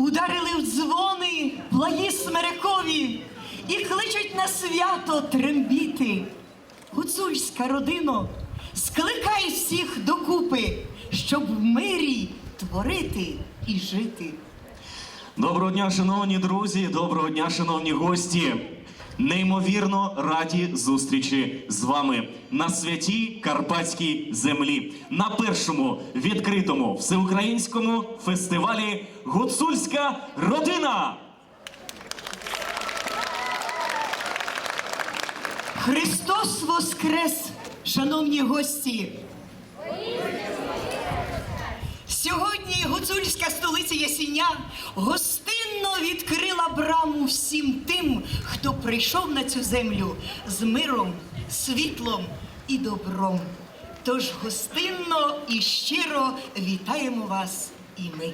ударили в дзвони плаї смерекові і кличуть на свято трембіти. Гуцульська родино, скликай всіх докупи, щоб в мирі творити і жити. Доброго дня, шановні друзі, доброго дня, шановні гості. Неймовірно раді зустрічі з вами на святій карпатській землі на першому відкритому всеукраїнському фестивалі Гуцульська родина. Христос Воскрес, шановні гості! Сьогодні гуцульська столиця Ясіня гостинно відкрила браму всім хто прийшов на цю землю з миром, світлом і добром. Тож гостинно і щиро вітаємо вас і ми.